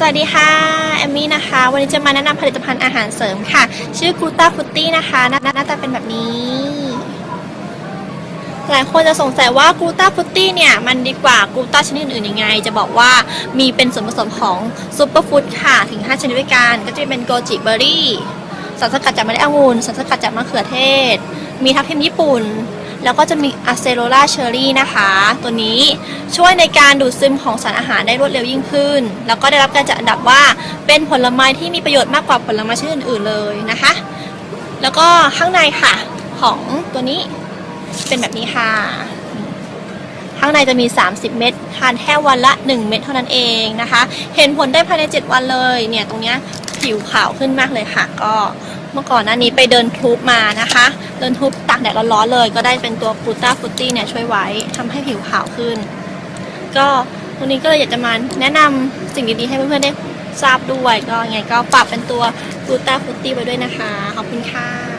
สวัสดีค่ะแอมมี่นะคะ วันนี้จะมาแนะนำผลิตภัณฑ์อาหารเสริมค่ะ ชื่อกูต้าฟุตตี้นะคะหน้าหน้าตาเป็นแบบนี้ หลายคนจะสงสัยว่ากูต้าฟุตตี้เนี่ย มันดีกว่ากูต้าชนิดอื่นยังไง จะบอกว่ามีเป็นส่วนผสมของซูเปอร์ฟู้ดค่ะ ถึง 5 ชนิดด้วยกัน ก็จะเป็นโกจิเบอร์รี่สารสกัดจากเมล็ดองุ่นสารสกัดจากมะเขือเทศ มีทับทิมญี่ปุ่น แล้วก็จะมีอะเซโรล่าเชอร์รี่นะคะ ตัวนี้ช่วยในการดูดซึมของสารอาหารได้รวดเร็วยิ่งขึ้น แล้วก็ได้รับการจัดอันดับว่าเป็นผลไม้ที่มีประโยชน์มากกว่าผลไม้ชนิดอื่นๆเลยนะคะ แล้วก็ข้างในค่ะของตัวนี้เป็นแบบนี้ค่ะ ข้างในจะมี 30 เม็ดทานแค่วันละ 1 เม็ดเท่านั้นเองนะคะ เห็นผลได้ภายใน 7 วันเลย เนี่ยตรงเนี้ยผิวขาวขึ้นมากเลยค่ะ ก็ เมื่อก่อนหน้านี้ไปเดินทูบมานะคะ เดินทูบตากแดดร้อนๆเลย ก็ได้เป็นตัวฟูต้าฟูตี้เนี่ยช่วยไว้ทำให้ผิวขาวขึ้น ก็วันนี้ก็เลยอยากจะมาแนะนำสิ่งดีๆให้เพื่อนๆได้ทราบด้วย ก็ยังไงก็ปรับเป็นตัวฟูต้าฟูตี้ไปด้วยนะคะ ขอบคุณค่ะ